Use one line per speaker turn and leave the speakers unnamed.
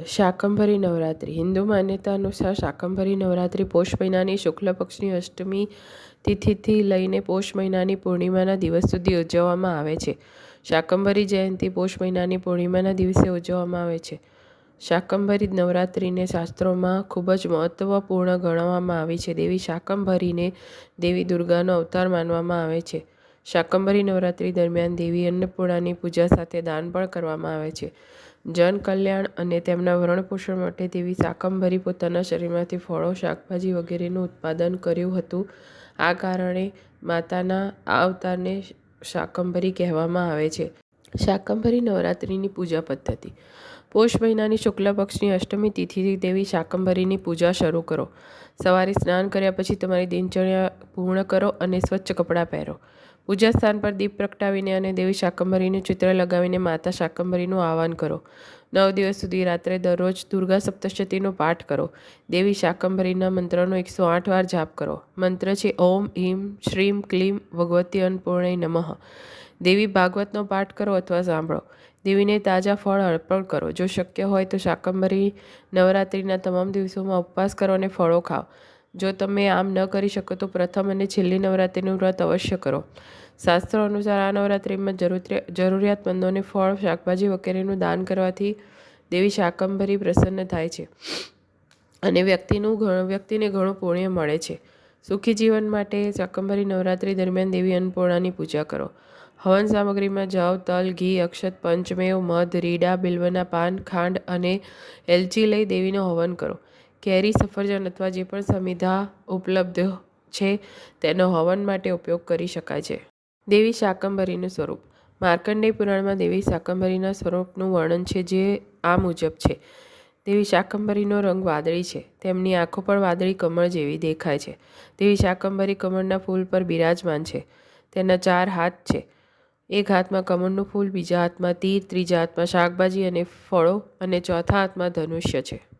શાકંભરી નવરાત્રિ. હિન્દુ માન્યતા અનુસાર શાકંભરી નવરાત્રિ પોષ મહિનાની શુક્લ પક્ષની અષ્ટમી તિથિથી લઈને પોષ મહિનાની પૂર્ણિમાના દિવસ સુધી ઉજવવામાં આવે છે. શાકંભરી જયંતિ પોષ મહિનાની પૂર્ણિમાના દિવસે ઉજવવામાં આવે છે. શાકંભરી નવરાત્રિને શાસ્ત્રોમાં ખૂબ જ મહત્ત્વપૂર્ણ ગણવામાં આવી છે. દેવી શાકંભરીને દેવી દુર્ગાનો અવતાર માનવામાં આવે છે. શાકંભરી નવરાત્રિ દરમિયાન દેવી અન્નપૂર્ણાની પૂજા સાથે દાન પણ કરવામાં આવે છે. જન કલ્યાણ અને તેમના ભરણપોષણ માટે તેવી શાકંભરી પોતાના શરીરમાંથી ફળો, શાકભાજી વગેરેનું ઉત્પાદન કર્યું હતું. આ કારણે માતાના આ અવતારને શાકંભરી કહેવામાં આવે છે. શાકંભરી નવરાત્રિની પૂજા પદ્ધતિ. પોષ મહિનાની શુક્લ પક્ષની અષ્ટમી તિથિથી દેવી શાકંભરીની પૂજા શરૂ કરો. સવારે સ્નાન કર્યા પછી તમારી દિનચર્યા પૂર્ણ કરો અને સ્વચ્છ કપડાં પહેરો. પૂજા સ્થાન પર દીપ પ્રગટાવીને અને દેવી શાકંભરીનું ચિત્ર લગાવીને માતા શાકંભરીનું આહવાન કરો. નવ દિવસ સુધી રાત્રે દરરોજ દુર્ગા સપ્તશતીનો પાઠ કરો. દેવી શાકંભરીના મંત્રનો એકસો આઠ વાર જાપ કરો. મંત્ર છે, ઓમ, હિમ, શ્રીમ, ક્લીમ, ભગવતી અન્નપૂર્ણે નમઃ. દેવી ભાગવતનો પાઠ કરો અથવા સાંભળો. દેવીને તાજા ફળ અર્પણ કરો. જો શક્ય હોય તો શાકંભરી નવરાત્રિના તમામ દિવસોમાં ઉપવાસ કરો અને ફળો ખાઓ. જો તમે આમ ન કરી શકો તો પ્રથમ અને છેલ્લી નવરાત્રિનું વ્રત અવશ્ય કરો. શાસ્ત્રો અનુસાર આ નવરાત્રિમાં જરૂરિયાતમંદોને ફળ, શાકભાજી વગેરેનું દાન કરવાથી દેવી શાકંભરી પ્રસન્ન થાય છે અને વ્યક્તિનું ઘણું, વ્યક્તિને ઘણું પુણ્ય મળે છે. સુખી જીવન માટે શાકંભરી નવરાત્રિ દરમિયાન દેવી અન્નપૂર્ણાની પૂજા કરો. હવન સામગ્રીમાં જવ, તલ, ઘી, અક્ષત, પંચમેવ, મધ, રીડા, બિલ્વના પાન, ખાંડ અને એલચી લઈ દેવીનો હવન કરો. કેરી સફરજન અથવા જે પણ સમિધા ઉપલબ્ધ છે, તેનો હવન માટે ઉપયોગ કરી શકાય છે. દેવી શાકંભરીનું સ્વરૂપ. માર્કંડેય પુરાણમાં દેવી શાકંભરીના સ્વરૂપનું વર્ણન છે જે આ મુજબ છે. દેવી શાકંભરીનો રંગ વાદળી છે. તેમની આંખો પણ વાદળી કમળ જેવી દેખાય છે. દેવી શાકંભરી કમળના ફૂલ પર બિરાજમાન છે. તેના ચાર હાથ છે. એક હાથમાં કમળનું ફૂલ, બીજા હાથમાં તીર, ત્રીજા હાથમાં શાકભાજી અને ફળો, અને ચોથા હાથમાં ધનુષ્ય છે.